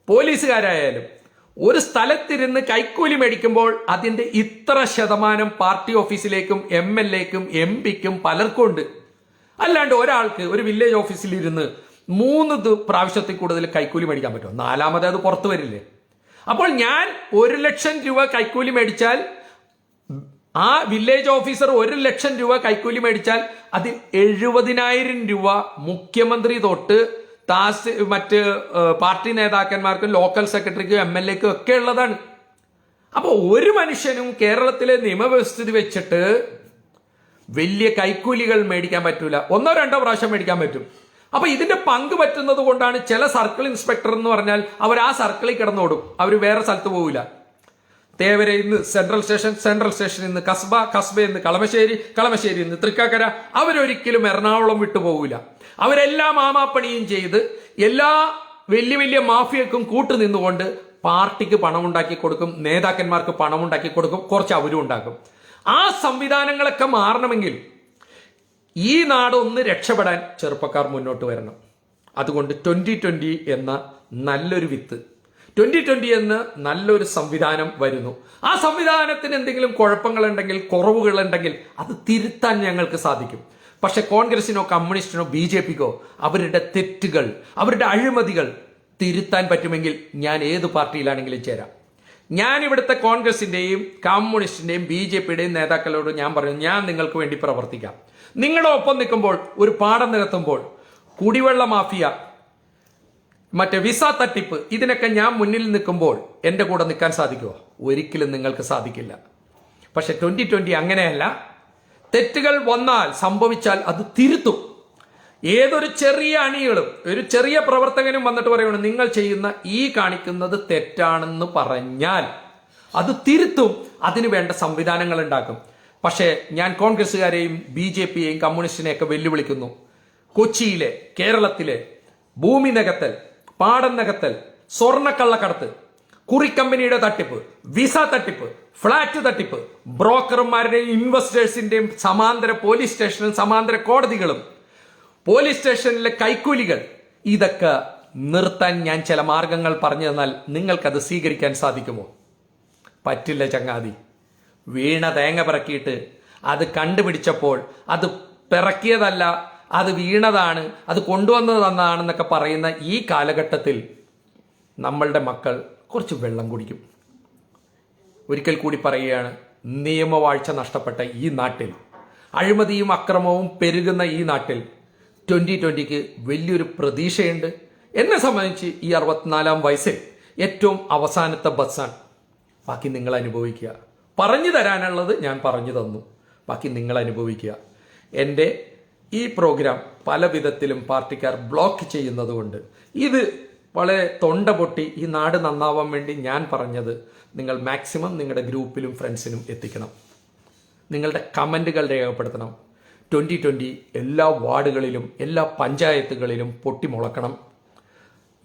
പോലീസുകാരായാലും ഒരു സ്ഥലത്തിരുന്ന് കൈക്കൂലി മേടിക്കുമ്പോൾ അതിന്റെ ഇത്ര ശതമാനം പാർട്ടി ഓഫീസിലേക്കും എം എൽ എക്കും എം പിക്കും പലർക്കും ഉണ്ട്. അല്ലാണ്ട് ഒരാൾക്ക് ഒരു വില്ലേജ് ഓഫീസിൽ ഇരുന്ന് മൂന്ന് പ്രാവശ്യത്തിൽ കൂടുതൽ കൈക്കൂലി മേടിക്കാൻ പറ്റുമോ? നാലാമത് അത് പുറത്തു വരില്ലേ? അപ്പോൾ ഞാൻ ഒരു ലക്ഷം രൂപ കൈക്കൂലി മേടിച്ചാൽ ആ വില്ലേജ് ഓഫീസർ ഒരു ലക്ഷം രൂപ കൈക്കൂലി മേടിച്ചാൽ അതിൽ എഴുപതിനായിരം രൂപ മുഖ്യമന്ത്രി തൊട്ട് താസ് മറ്റ് പാർട്ടി നേതാക്കന്മാർക്കും ലോക്കൽ സെക്രട്ടറിക്കും എം എൽ എക്കും ഒക്കെ ഉള്ളതാണ്. അപ്പോൾ ഒരു മനുഷ്യനും കേരളത്തിലെ നിയമവ്യവസ്ഥിതി വെച്ചിട്ട് വലിയ കൈക്കൂലികൾ മേടിക്കാൻ പറ്റൂല. ഒന്നോ രണ്ടോ പ്രാവശ്യം മേടിക്കാൻ പറ്റും. അപ്പൊ ഇതിന്റെ പങ്ക് പറ്റുന്നത് കൊണ്ടാണ് ചില സർക്കിൾ ഇൻസ്പെക്ടർ എന്ന് പറഞ്ഞാൽ അവർ ആ സർക്കിളിൽ കിടന്നോടും. അവർ വേറെ സ്ഥലത്ത് പോവില്ല തേവര ഇന്ന് സെൻട്രൽ സ്റ്റേഷൻ സെൻട്രൽ സ്റ്റേഷൻ ഇന്ന് കസ്ബ കസ്ബ ഇന്ന് കളമശ്ശേരി കളമശ്ശേരി ഇന്ന് തൃക്കാക്കര. അവരൊരിക്കലും എറണാകുളം വിട്ടു പോവില്ല. അവരെല്ലാം ആമാപ്പണിയും ചെയ്ത് എല്ലാ വലിയ വലിയ മാഫിയക്കും കൂട്ടു നിന്നുകൊണ്ട് പാർട്ടിക്ക് പണം ഉണ്ടാക്കി കൊടുക്കും നേതാക്കന്മാർക്ക് പണം ഉണ്ടാക്കി കൊടുക്കും കുറച്ച് അവരും ഉണ്ടാക്കും. ആ സംവിധാനങ്ങളൊക്കെ മാറണമെങ്കിൽ ഈ നാട് ഒന്ന് രക്ഷപ്പെടാൻ ചെറുപ്പക്കാർ മുന്നോട്ട് വരണം. അതുകൊണ്ട് ട്വന്റി ട്വന്റി എന്ന നല്ലൊരു വിത്ത് ട്വന്റി ട്വന്റി എന്ന് നല്ലൊരു സംവിധാനം വരുന്നു. ആ സംവിധാനത്തിന് എന്തെങ്കിലും കുഴപ്പങ്ങളുണ്ടെങ്കിൽ കുറവുകളുണ്ടെങ്കിൽ അത് തിരുത്താൻ ഞങ്ങൾക്ക് സാധിക്കും. പക്ഷെ കോൺഗ്രസിനോ കമ്മ്യൂണിസ്റ്റിനോ ബി ജെ പിക്കോ അവരുടെ തെറ്റുകൾ അവരുടെ അഴിമതികൾ തിരുത്താൻ പറ്റുമെങ്കിൽ ഞാൻ ഏത് പാർട്ടിയിലാണെങ്കിലും ചേരാം. ഞാൻ ഇവിടുത്തെ കോൺഗ്രസിന്റെയും കമ്മ്യൂണിസ്റ്റിന്റെയും ബി ജെ പിയുടെയും നേതാക്കളോട് ഞാൻ പറഞ്ഞു ഞാൻ നിങ്ങൾക്ക് വേണ്ടി പ്രവർത്തിക്കാം. നിങ്ങളുടെ ഒപ്പം നിൽക്കുമ്പോൾ ഒരു പാഠം നികത്തുമ്പോൾ കുടിവെള്ള മാഫിയ മറ്റേ വിസ തട്ടിപ്പ് ഇതിനൊക്കെ ഞാൻ മുന്നിൽ നിൽക്കുമ്പോൾ എന്റെ കൂടെ നിൽക്കാൻ സാധിക്കുമോ ഒരിക്കലും നിങ്ങൾക്ക് സാധിക്കില്ല. പക്ഷെ ട്വന്റി ട്വന്റി അങ്ങനെയല്ല. തെറ്റുകൾ വന്നാൽ സംഭവിച്ചാൽ അത് തിരുത്തും. ഏതൊരു ചെറിയ അണികളും ഒരു ചെറിയ പ്രവർത്തകനും വന്നിട്ട് പറയുകയാണ് നിങ്ങൾ ചെയ്യുന്ന ഈ കാണിക്കുന്നത് തെറ്റാണെന്ന് പറഞ്ഞാൽ അത് തിരുത്തും അതിന് വേണ്ട സംവിധാനങ്ങൾ ഉണ്ടാക്കും. പക്ഷേ ഞാൻ കോൺഗ്രസ്സുകാരെയും ബി ജെ പിയെയും കമ്മ്യൂണിസ്റ്റിനെയൊക്കെ വെല്ലുവിളിക്കുന്നു. കൊച്ചിയിലെ കേരളത്തിലെ ഭൂമി നികത്തൽ പാടം നികത്തൽ സ്വർണക്കള്ളക്കടത്ത് കുറിക്കമ്പനിയുടെ തട്ടിപ്പ് വിസ തട്ടിപ്പ് ഫ്ളാറ്റ് തട്ടിപ്പ് ബ്രോക്കർമാരുടെയും ഇൻവെസ്റ്റേഴ്സിന്റെയും സമാന്തര പോലീസ് സ്റ്റേഷനും സമാന്തര കോടതികളും പോലീസ് സ്റ്റേഷനിലെ കൈക്കൂലികൾ. ഇതൊക്കെ നിർത്താൻ ഞാൻ ചില മാർഗങ്ങൾ പറഞ്ഞു തന്നാൽ നിങ്ങൾക്കത് സ്വീകരിക്കാൻ സാധിക്കുമോ? പറ്റില്ല ചങ്ങാതി. വീണ തേങ്ങ പിറക്കിയിട്ട് അത് കണ്ടുപിടിച്ചപ്പോൾ അത് പിറക്കിയതല്ല അത് വീണതാണ് അത് കൊണ്ടുവന്നത് തന്നാണെന്നൊക്കെ പറയുന്ന ഈ കാലഘട്ടത്തിൽ നമ്മളുടെ മക്കൾ കുറച്ച് വെള്ളം കുടിക്കും. ഒരിക്കൽ കൂടി പറയുകയാണ് നിയമവാഴ്ച നഷ്ടപ്പെട്ട ഈ നാട്ടിൽ അഴിമതിയും അക്രമവും പെരുകുന്ന ഈ നാട്ടിൽ ട്വന്റി ട്വന്റിക്ക് വലിയൊരു പ്രതീക്ഷയുണ്ട്. എന്നെ സംബന്ധിച്ച് ഈ അറുപത്തിനാലാം വയസ്സിൽ ഏറ്റവും അവസാനത്തെ ബസ്സാണ്. ബാക്കി നിങ്ങൾ അനുഭവിക്കുക. പറഞ്ഞു തരാനുള്ളത് ഞാൻ പറഞ്ഞു തന്നു. ബാക്കി നിങ്ങൾ അനുഭവിക്കുക. എന്റെ ഈ പ്രോഗ്രാം പല വിധത്തിലും പാർട്ടിക്കാർ ബ്ലോക്ക് ചെയ്യുന്നതുകൊണ്ട്. ഇത് വളരെ തൊണ്ട പൊട്ടി ഈ നാട് നന്നാവാൻ വേണ്ടി ഞാൻ പറഞ്ഞത് നിങ്ങൾ മാക്സിമം നിങ്ങളുടെ ഗ്രൂപ്പിലും ഫ്രണ്ട്സിനും എത്തിക്കണം. നിങ്ങളുടെ കമന്റുകൾ രേഖപ്പെടുത്തണം. ട്വന്റി ട്വന്റി എല്ലാ വാർഡുകളിലും എല്ലാ പഞ്ചായത്തുകളിലും പൊട്ടിമുളക്കണം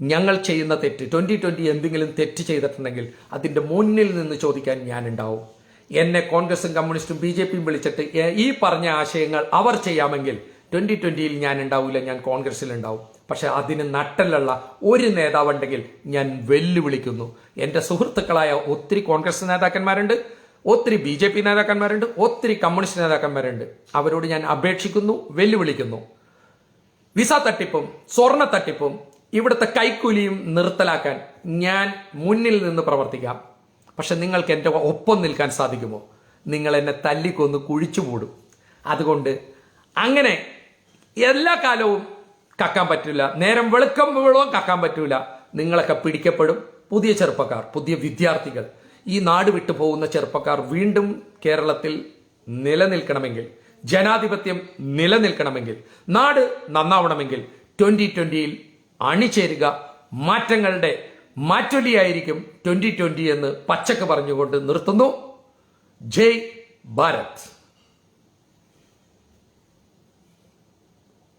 ഞങ്ങൾ ചെയ്യുന്ന തെറ്റ് ട്വന്റി ട്വന്റി എന്തെങ്കിലും തെറ്റ് ചെയ്തിട്ടുണ്ടെങ്കിൽ അതിന്റെ മുന്നിൽ നിന്ന് ചോദിക്കാൻ ഞാനുണ്ടാവും. എന്നെ കോൺഗ്രസും കമ്മ്യൂണിസ്റ്റും ബി ജെ പിയും വിളിച്ചിട്ട് ഈ പറഞ്ഞ ആശയങ്ങൾ അവർ ചെയ്യാമെങ്കിൽ ട്വന്റി ട്വന്റിയിൽ ഞാൻ ഉണ്ടാവില്ല ഞാൻ കോൺഗ്രസിൽ ഉണ്ടാവും. പക്ഷെ അതിന് നട്ടലുള്ള ഒരു നേതാവുണ്ടെങ്കിൽ ഞാൻ വെല്ലുവിളിക്കുന്നു. എന്റെ സുഹൃത്തുക്കളായ ഒത്തിരി കോൺഗ്രസ് നേതാക്കന്മാരുണ്ട് ഒത്തിരി ബി ജെ പി നേതാക്കന്മാരുണ്ട് ഒത്തിരി കമ്മ്യൂണിസ്റ്റ് നേതാക്കന്മാരുണ്ട്. അവരോട് ഞാൻ അപേക്ഷിക്കുന്നു വെല്ലുവിളിക്കുന്നു. വിസ തട്ടിപ്പും സ്വർണ തട്ടിപ്പും ഇവിടുത്തെ കൈക്കൂലിയും നിർത്തലാക്കാൻ ഞാൻ മുന്നിൽ നിന്ന് പ്രവർത്തിക്കാം. പക്ഷെ നിങ്ങൾക്ക് എന്റെ ഒപ്പം നിൽക്കാൻ സാധിക്കുമോ? നിങ്ങൾ എന്നെ തല്ലിക്കൊന്ന് കുഴിച്ചു മൂടും അതുകൊണ്ട് അങ്ങനെ എല്ലാ കാലവും കക്കാൻ പറ്റില്ല. നേരം വെളുക്കുമ്പോഴും കക്കാൻ പറ്റില്ല നിങ്ങളൊക്കെ പിടിക്കപ്പെടും. പുതിയ ചെറുപ്പക്കാർ പുതിയ വിദ്യാർത്ഥികൾ. ഈ നാട് വിട്ടു പോകുന്ന ചെറുപ്പക്കാർ വീണ്ടും കേരളത്തിൽ നിലനിൽക്കണമെങ്കിൽ ജനാധിപത്യം നിലനിൽക്കണമെങ്കിൽ നാട് നന്നാവണമെങ്കിൽ ട്വന്റി ട്വന്റിയിൽ അണിചേരുക മാറ്റങ്ങളുടെ മാറ്റൊലിയായിരിക്കും ട്വന്റി ട്വന്റി എന്ന് പച്ചക്ക് പറഞ്ഞുകൊണ്ട് നിർത്തുന്നു. ജയ് ഭാരത്.